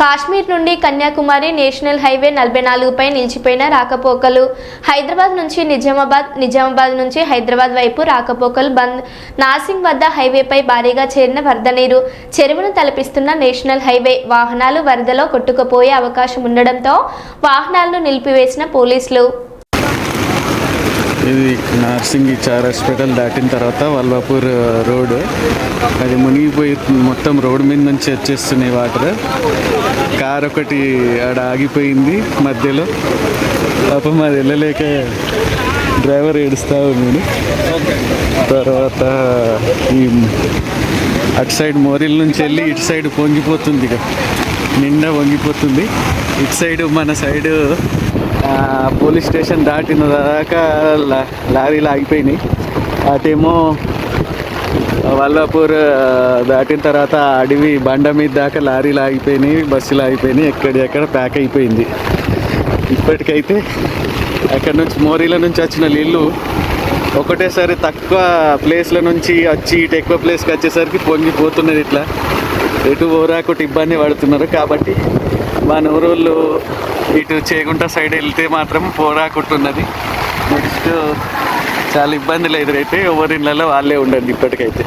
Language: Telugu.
కాశ్మీర్ నుండి కన్యాకుమారి నేషనల్ హైవే నలభై నాలుగుపై నిలిచిపోయిన రాకపోకలు. హైదరాబాద్ నుంచి నిజామాబాద్ నిజామాబాద్ నుంచి హైదరాబాద్ వైపు రాకపోకలు బంద్. నాసింగ్ వద్ద హైవేపై భారీగా చేరిన వరద నీరు చెరువును తలపిస్తున్న నేషనల్ హైవే వాహనాలు వరదలో కొట్టుకుపోయే అవకాశం ఉండడంతో వాహనాలను నిలిపివేసిన పోలీసులు. ఇది నార్సింగ్ చార్ హాస్పిటల్ దాటిన తర్వాత వల్వాపూర్ రోడ్. అది మునిగిపోయి మొత్తం రోడ్ మీద నుంచి వచ్చేస్తున్నాయి వాటర్. కార్ ఒకటి ఆడ ఆగిపోయింది మధ్యలో. పాపం అది వెళ్ళలేక డ్రైవర్ ఏడుస్తూ ఉన్నాడు. తర్వాత ఈ అటు సైడ్ మోరిల్ నుంచి వెళ్ళి ఇటు సైడ్ పొంగిపోతుంది ఇక. నిండా వంగిపోతుంది ఇటు సైడ్ మన సైడ్ పోలీస్ స్టేషన్ దాటిన దాకా లారీలు ఆగిపోయినాయి. అటేమో వల్లాపూర్ దాటిన తర్వాత అడవి బండ మీద దాకా లారీలు ఆగిపోయినాయి బస్సులు ఆగిపోయినాయి ఎక్కడెక్కడ ప్యాక్ అయిపోయింది. ఇప్పటికైతే అక్కడ నుంచి మోరీల నుంచి వచ్చిన నీళ్ళు ఒకటేసారి తక్కువ ప్లేస్ల నుంచి వచ్చి ఇటు ఎక్కువ ప్లేస్కి వచ్చేసరికి పొంగిపోతున్నది ఇట్లా. ఎటు ఓరాకుటి ఇబ్బంది పడుతున్నారు కాబట్టి మా నూరోళ్ళు ఇటు చేగుంట సైడ్ వెళ్తే మాత్రం పోరాకుట్టున్నది నెక్స్ట్ చాలా ఇబ్బందులు ఎదురైతే ఎవరి ఇళ్ళలో వాళ్ళే ఉండండి ఇప్పటికైతే.